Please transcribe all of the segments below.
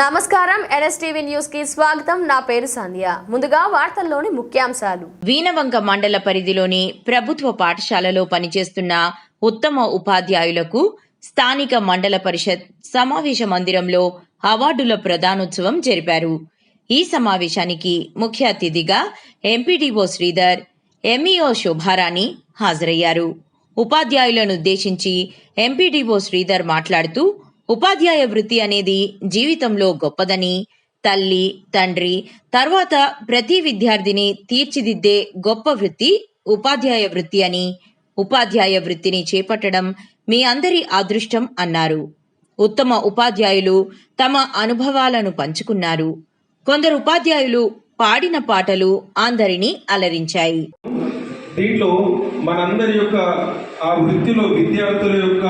నమస్కారం ఎన్ఎస్టీవీ న్యూస్కి స్వాగతం. నా పేరు సంధ్య. ముందుగా వార్తల్లోని ముఖ్యాంశాలు. వీణవంక మండల పరిధిలోని ప్రభుత్వ పాఠశాలలో పనిచేస్తున్న ఉత్తమ ఉపాధ్యాయులకు స్థానిక మండల పరిషత్ సమావేశ మందిరంలో అవార్డుల ప్రదానోత్సవం జరిపారు. ఈ సమావేశానికి ముఖ్య అతిథిగా ఎంపీడీఓ శ్రీధర్ ఎంఈఓ శోభారాణి హాజరయ్యారు. ఉపాధ్యాయులను ఉద్దేశించి ఎంపీడీఓ శ్రీధర్ మాట్లాడుతూ ఉపాధ్యాయ వృత్తి అనేది జీవితంలో గొప్పదని తల్లి తండ్రి తర్వాత ప్రతి విద్యార్థిని తీర్చిదిద్దే గొప్ప వృత్తి ఉపాధ్యాయ వృత్తి అని ఉపాధ్యాయ వృత్తిని చేపట్టడం మీ అందరి అదృష్టం అన్నారు. ఉత్తమ ఉపాధ్యాయులు తమ అనుభవాలను పంచుకున్నారు. కొందరు ఉపాధ్యాయులు పాడిన పాటలు అందరినీ అలరించాయి. దీంట్లో మనందరి యొక్క ఆ వృత్తిలో విద్యార్థుల యొక్క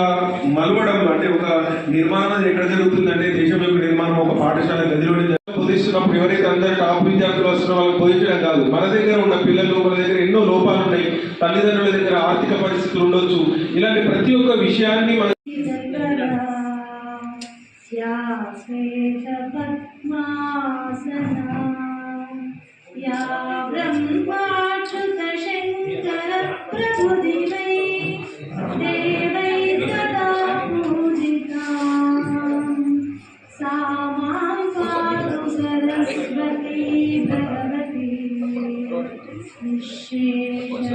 మలవడం అంటే ఒక నిర్మాణం ఎక్కడ జరుగుతుందంటే దేశం యొక్క నిర్మాణం ఒక పాఠశాల గదిలోనే జరుగుతుంది. బోధిస్తున్నప్పుడు ఎవరైతే అందరు టాప్ విద్యార్థులు వస్తున్నారో వాళ్ళకి బోధించడం కాదు మన దగ్గర ఉన్న పిల్లలు మన దగ్గర ఎన్నో లోపాలు ఉన్నాయి తల్లిదండ్రుల దగ్గర ఆర్థిక పరిస్థితులు ఉండొచ్చు ఇలాంటి ప్రతి ఒక్క విషయాన్ని మనం श्वेतपद्मासना या ब्रह्माच्युतशङ्करप्रभुदिवै देवै सरस्वती भगवती विशेषजाड्या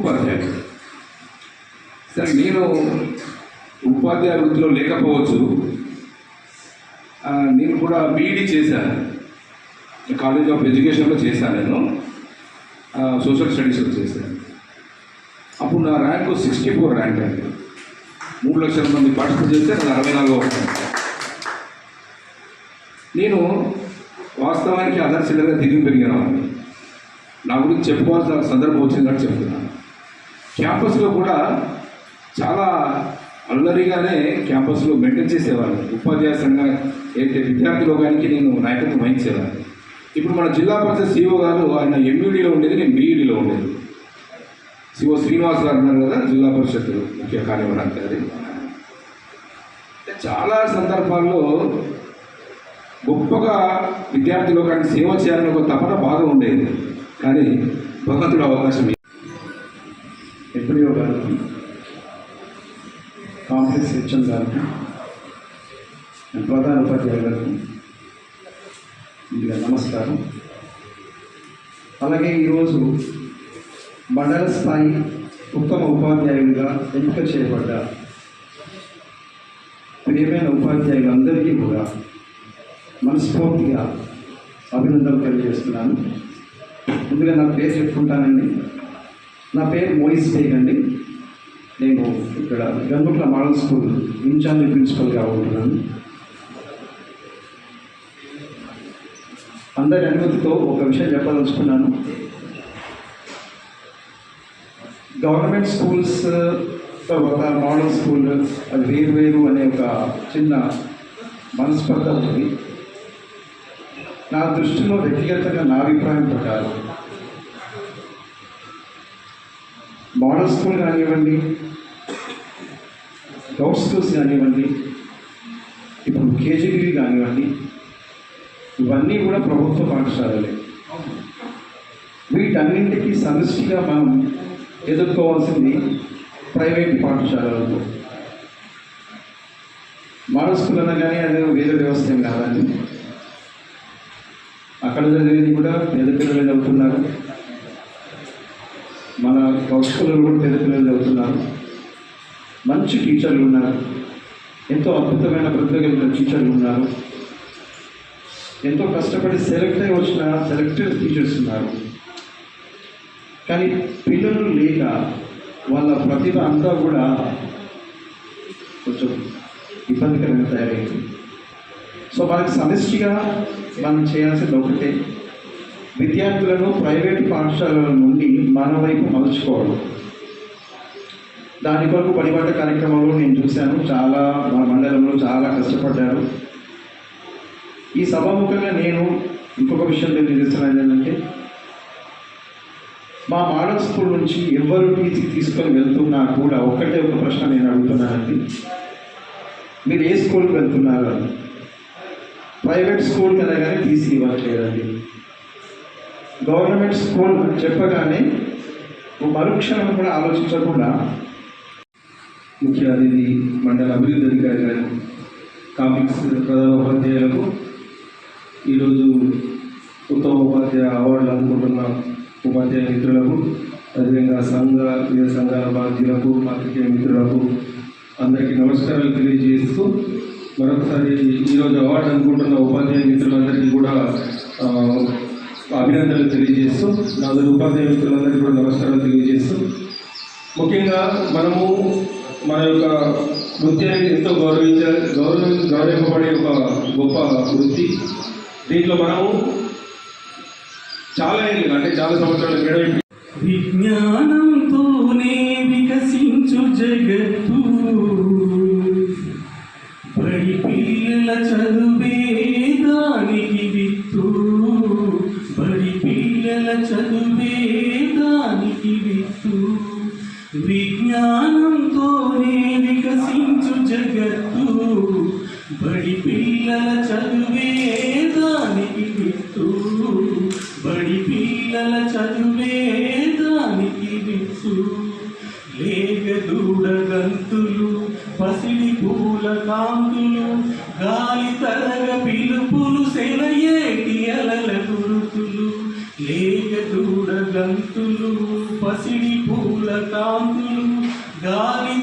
ఉపాధ్యాయుడు. సరే నేను ఉపాధ్యాయ వృత్తిలో లేకపోవచ్చు నేను కూడా బీఈడి చేశాను. కాలేజ్ ఆఫ్ ఎడ్యుకేషన్లో చేశాను నేను. సోషల్ స్టడీస్లో చేశాను. అప్పుడు నా ర్యాంకు సిక్స్టీ ఫోర్ ర్యాంక్ అండి. మూడు లక్షల మంది పార్టిసిపేట్ చేస్తే నాకు అరవై నాలుగో నేను వాస్తవానికి ఆదర్శంగా దిగి పెరిగిన. నా గురించి చెప్పుకోవాల్సిన సందర్భం వచ్చిందని చెప్తున్నాను. క్యాంపస్లో కూడా చాలా అల్లరిగానే క్యాంపస్లో మెయింటైన్ చేసేవాళ్ళు ఉపాధ్యాయ సంఘ ఏంటి విద్యార్థి లోకానికి నేను నాయకత్వం వహించేవాడిని. ఇప్పుడు మన జిల్లా పరిషత్ సిఓ గారు ఆయన ఎంయూడీలో ఉండేది నేను బీఈడీలో ఉండేది. సిఓ శ్రీనివాస్ గారు ఉన్నారు కదా జిల్లా పరిషత్ ముఖ్య కార్యవర్గాధికారి చాలా సందర్భాల్లో గొప్పగా విద్యార్థి లోకానికి సేవ చేయాలని ఒక తపన బాగా ఉండేది. కానీ భగవంతుడు అవకాశం ఇ- ఎప్పుడో గారికి కాంప్లెక్స్ హెచ్ఎం గారికి ప్రధాన ఉపాధ్యాయుల గారికి ముందుగా నమస్కారం. అలాగే ఈరోజు మండల స్థాయి ఉత్తమ ఉపాధ్యాయులుగా ఎంపిక చేయబడ్డ ప్రియమైన ఉపాధ్యాయులందరికీ కూడా మనస్ఫూర్తిగా అభినందనలు తెలియజేస్తున్నాను. ముందుగా నా పేరు చెప్పుకుంటానండి. నా పేరు మోయిస్ బేగ్ అండి నేను ఇక్కడ గంగుట్ల మోడల్ స్కూల్ ఇన్ఛార్జ్ ప్రిన్సిపల్గా ఉంటున్నాను. అందరి అనుమతితో ఒక విషయం చెప్పదలుచుకున్నాను. గవర్నమెంట్ స్కూల్స్ తర్వాత మోడల్ స్కూల్ అది వేరు వేరు అనే ఒక చిన్న మనస్పర్ధ ఉంది. నా దృష్టిలో వ్యక్తిగతంగా నా అభిప్రాయం ప్రకారం మోడల్ స్కూల్ కానివ్వండి గౌట్ స్కూల్స్ కానివ్వండి ఇప్పుడు కేజీబీ కానివ్వండి ఇవన్నీ కూడా ప్రభుత్వ పాఠశాలలే. వీటన్నింటికి సమిష్టిగా మనం ఎదుర్కోవాల్సింది ప్రైవేట్ పాఠశాలలతో మోడల్ స్కూల్ అనగానే అదే వేద వ్యవస్థ కాదండి. అక్కడ చదివేది కూడా పేద పిల్లలు చదువుతున్నారు. మన కౌశల్లో కూడా పేద పిల్లలు చదువుతున్నారు. మంచి టీచర్లు ఉన్నారు. ఎంతో అద్భుతమైన ప్రతిభ కలిగిన టీచర్లు ఉన్నారు. ఎంతో కష్టపడి సెలెక్ట్ అయి వచ్చిన సెలెక్టెడ్ టీచర్స్ ఉన్నారు. కానీ పిల్లలు లేక వాళ్ళ ప్రతిభ అంతా కూడా కొంచెం ఇబ్బందికరంగా తయారైంది. సో మనకి సమిష్టిగా మనం చేయాల్సింది ఒకటే. విద్యార్థులను ప్రైవేట్ పాఠశాలల నుండి మన వైపు మలుచుకోవడం. దాని కొరకు పనిబాట కార్యక్రమంలో నేను చూశాను. చాలా మా మండలంలో చాలా కష్టపడ్డారు. ఈ సభాముఖంగా నేను ఇంకొక విషయం తెలియజేస్తున్నాను ఏంటంటే మా మోడల్ స్కూల్ నుంచి ఎవరు టీసీ తీసుకొని వెళ్తున్నా కూడా ఒకటే ఒక ప్రశ్న నేను అడుగుతున్నానండి. మీరు ఏ స్కూల్కి వెళ్తున్నారు అని ప్రైవేట్ స్కూల్ కానీ టీసీ ఇవ్వట్లేదండి. గవర్నమెంట్ స్కూల్ చెప్పగానే మరుక్షణం కూడా ఆలోచించకుండా ముఖ్య అతిథి మండల అభివృద్ధి అధికారి గారు కామిక్స్ ప్రధాన ఉపాధ్యాయులకు ఈరోజు ఉత్తమ ఉపాధ్యాయ అవార్డులు అందుకుంటున్న ఉపాధ్యాయ మిత్రులకు అదేవిధంగా సంఘ వివిధ సంఘాల బాధ్యులకు పాత్రికేయ మిత్రులకు అందరికీ నమస్కారాలు తెలియజేస్తూ మరొకసారి ఈరోజు అవార్డు అనుకుంటున్న ఉపాధ్యాయ మిత్రులందరికీ కూడా అభినందనలు తెలియజేస్తూ నలుగురు ఉపాధ్యాయ మిత్రులందరికీ కూడా నమస్కారాలు తెలియజేస్తూ ముఖ్యంగా మనము మన యొక్క వృత్తిని ఎంతో గౌరవించ గౌరవ గౌరవింపబడే ఒక గొప్ప వృత్తి. దీంట్లో మనము చాలా ఏళ్ళు అంటే చాలా సంవత్సరాలు విజ్ఞానం పూల కాంతులు గాలి తరగ పిలుపులు సెలయేటి అలల గురుతులు లేక దూడ గంతులు పసిడి పూల కాంతులు గాలి